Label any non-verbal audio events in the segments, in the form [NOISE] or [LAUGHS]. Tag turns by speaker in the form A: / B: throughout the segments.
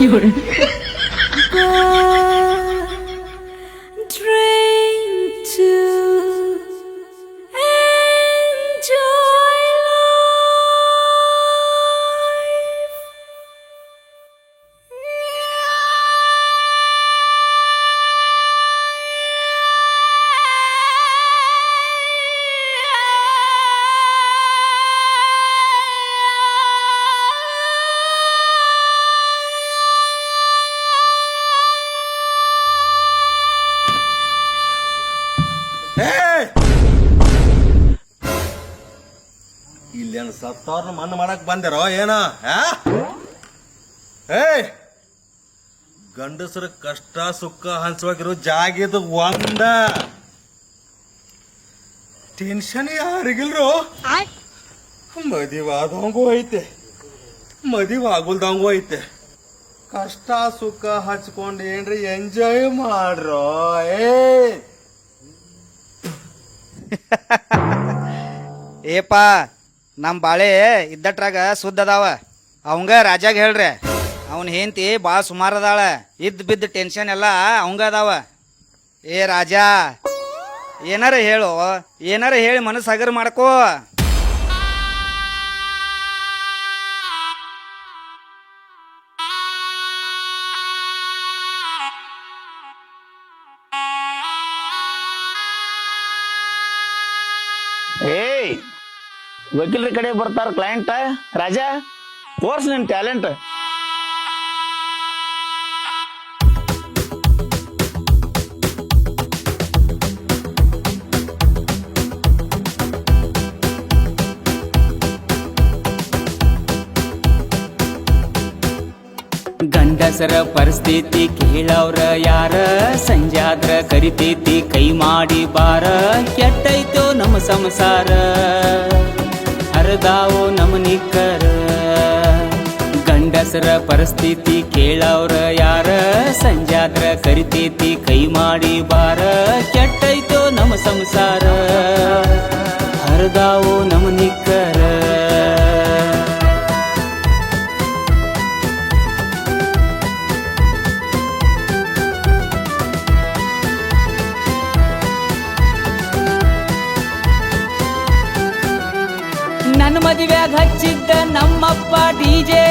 A: 有
B: 人。[LAUGHS] ಸತ್ತವ್ರನ್ನ ಮಣ್ಣು ಮಾಡಕ್ ಬಂದಿರೋ ಏನ ಏ ಏಯ್! ಗಂಡಸರ ಕಷ್ಟ ಸುಖ ಹಂಚವಾಗಿರೋ ಜಾಗಿದು ಒಂದ. ಟೆನ್ಷನ್ ಯಾರಿಗಿಲ್ರು? ಮದಿವಾದಂಗೂ ಐತೆ. ಮದಿವಾಗುಲ್ದಂಗೂ ಐತೆ. ಕಷ್ಟ ಸುಖ ಹಚ್ಕೊಂಡು ಏನ್ರಿ ಎಂಜಾಯ್ ಮಾಡ್ರೋ ಏ [LAUGHS]
C: ಏಪ ನಮ್ಮ ಬಾಳೆ ಇದ್ದಟ್ರಾಗ ಸುದ್ದ ಅದಾವ. ಅವಂಗ ರಾಜಾಗ ಹೇಳ್ರಿ, ಅವನ ಹೆಂಡತಿ ಭಾಳ ಸುಮಾರು ಅದಾಳ, ಇದ್ದ ಬಿದ್ದ ಟೆನ್ಷನ್ ಎಲ್ಲ ಅವಂಗ ಅದಾವ. ಏ ರಾಜ, ಏನಾರ ಹೇಳು, ಏನಾರ ಹೇಳಿ ಮನಸ್ಸು ಹಗರ್ ಮಾಡ್ಕೋ.
D: ವಕೀಲರ ಕಡೆ ಬರ್ತಾರ ಕ್ಲೈಂಟ್ ರಾಜಾ? ಕೋರ್ಸ್ ನಿನ್ ಟ್ಯಾಲೆಂಟ್
E: ಗಂಡಸರ ಪರಿಸ್ಥಿತಿ ಕೇಳವ್ರ ಯಾರ? ಸಂಜಾದ್ರ ಕರಿತೈತಿ ಕೈ ಮಾಡಿ ಬಾರ. ಕೆಟ್ಟೈತೋ ನಮ್ಮ ಸಂಸಾರ. ಹರದಾವೋ ನಮ್ಮ ನಿಕ್ಕರ? ಗಂಡಸರ ಪರಿಸ್ಥಿತಿ ಕೇಳವ್ರ ಯಾರ? ಸಂಜಾದ್ರ ಕರಿತೈತಿ ಕೈ ಮಾಡಿ ಬಾರ? ಕೆಟ್ಟೈತೋ ನಮ್ಮ ಸಂಸಾರ. ಹರದಾವೋ ನಮ್ಮ ಮದುವೆಯಾಗ ಹಚ್ಚಿದ್ದ ನಮ್ಮಪ್ಪ ಡಿಜೆ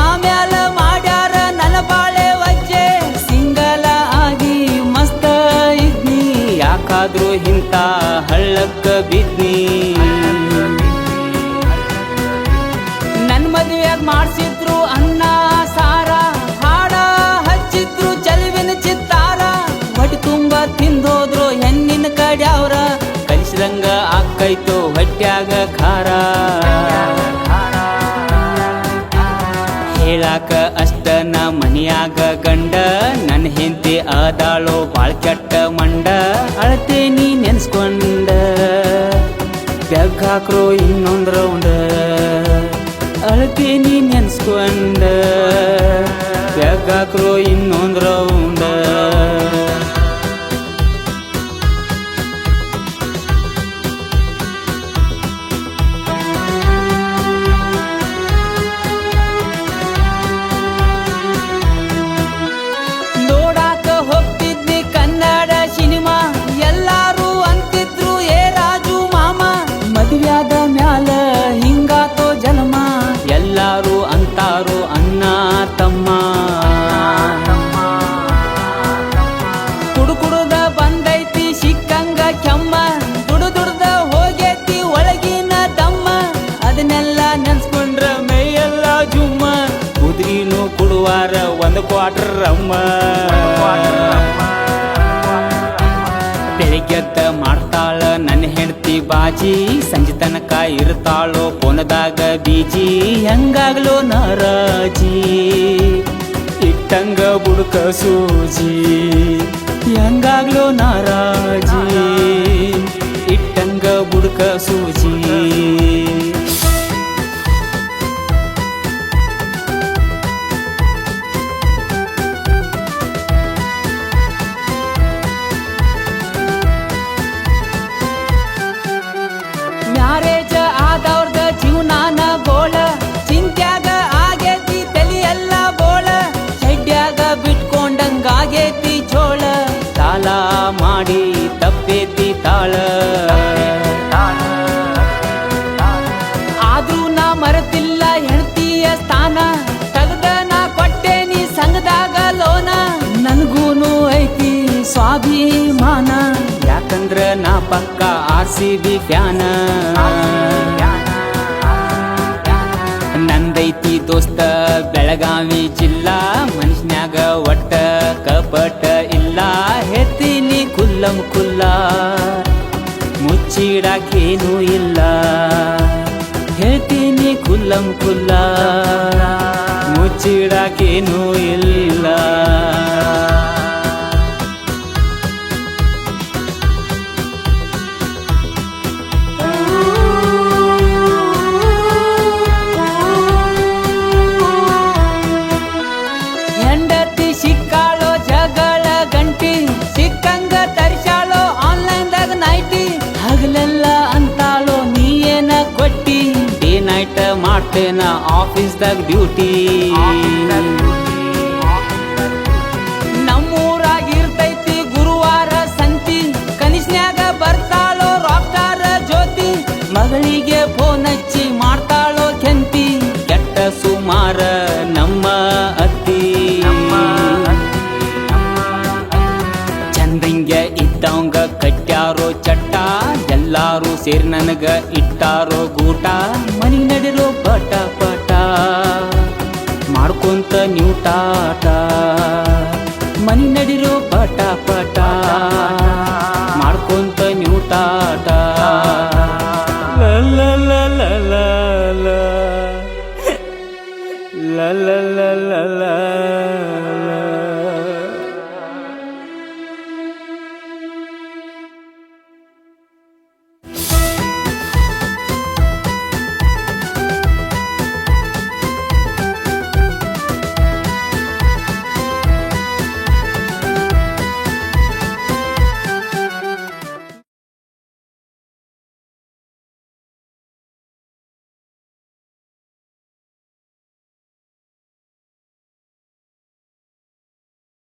E: ಆಮ್ಯಾಲ ಮಾಡ್ಯಾರ ನನ್ನ ಬಾಳೆ ವಜ್ಜೆ. ಸಿಂಗಲ ಆಗಿ ಮಸ್ತ ಇದ್ನಿ. ಯಾಕಾದ್ರೂ ಇಂತ ಹಳ್ಳಕ್ಕ ಬಿದ್ನಿ. ನನ್ನ ಮದುವೆಯಾಗ ಮಾಡಿಸಿದ್ರು ಅನ್ನ, ಸಾರ, ಹಾಡ, ಹಚ್ಚಿದ್ರು ಚಲುವಿನ ಚಿತ್ತಾರ. ಹೊಟ್ಟೆ ತುಂಬ ತಿಂದೋದ್ರು ಹೆಣ್ಣಿನ ಕಡ್ಯಾವ್ರ ಕಲಿಸಿದಂಗ ಆಕೈತು ಹೊಟ್ಯಾಗ ಖಾರ. ಹೇಳಾಕ ಅಷ್ಟ ನಾ ಮನಿಯಾಗ ಗಂಡ? ನನ್ನ ಹೆಂಡತಿ ಆದಾಳೋ ಬಾಳ್ ಕೆಟ್ಟ ಮಂಡ. ನೀ ನೆನ್ಸ್ಕೊಂಡ. ಬೆಗ್ ಹಾಕ್ರೋ ಇನ್ನೊಂದ್ ರೌಂಡ್. ಅಳತೆ ನೀ ನೆನ್ಸ್ಕೊಂಡ. ಬೆಗ್ ಹಾಕ್ರೋ ಇನ್ನೊಂದ್ ರೌಂಡ್ ಒಂದು ಅಮ್ಮ ಬೆಳಿಗ್ಗೆದ್ದ ಮಾಡ್ತಾಳ ನನ್ನ ಹೆಂಡತಿ ಬಾಜಿ ಸಂಜೆ ತನಕ ಇರ್ತಾಳೋ ಪೋನದಾಗ ಬೀಜಿ, ಹೆಂಗಾಗ್ಲೋ ನಾರಾಜಿ. ಇಟ್ಟಂಗ ಬುಡಕ ಸೂಜಿ, ಹೆಂಗಾಗ್ಲೋ ನಾರಾಜಿ. ಇಟ್ಟಂಗ ಬುಡಕ ಸೂಜಿ. ಮರೆತಿಲ್ಲ ಹೆಣ್ತಿಯ ಸ್ಥಾನ. ತಗದ ನಾ ಕೊಟ್ಟೇನಿ ಸಂಗದಾಗ ಲೋನ. ನನ್ಗೂನು ಐತಿ ಸ್ವಾಭಿಮಾನ. ಯಾಕಂದ್ರ ನಾ ಪಕ್ಕ ಆರ್ ಸಿ ಬಿ ಫ್ಯಾನ. ನಂದೈತಿ ದೋಸ್ತ, ಬೆಳಗಾವಿ ಜಿಲ್ಲಾ. ಮನುಷ್ಯನ್ಯಾಗ ಒಟ್ಟ ಕಪಟ ಇಲ್ಲ. ಹೆತ್ತಿನಿ ಕುಲ್ಲಂ ಕುಲ್ಲ. ಮುಚ್ಚಿಡಾಕೇನೂ ಮುಚ್ಚಿಡಾಕೇನೂ ಇಲ್ಲ. ಮಾಡ್ತೇನ ಆಫೀಸ್ದಾಗ ಡ್ಯೂಟಿ ಸೇರಿ ನನಗ ಇಟ್ಟಾರೋ ಗೂಟ ಮನಿ ನಡಿರೋ ಪಟ ಪಟ. ಮಾಡ್ಕೊಂತ ಟಾಟ ಮನಿ ನಡಿರೋ ಪಟ ಪಟ.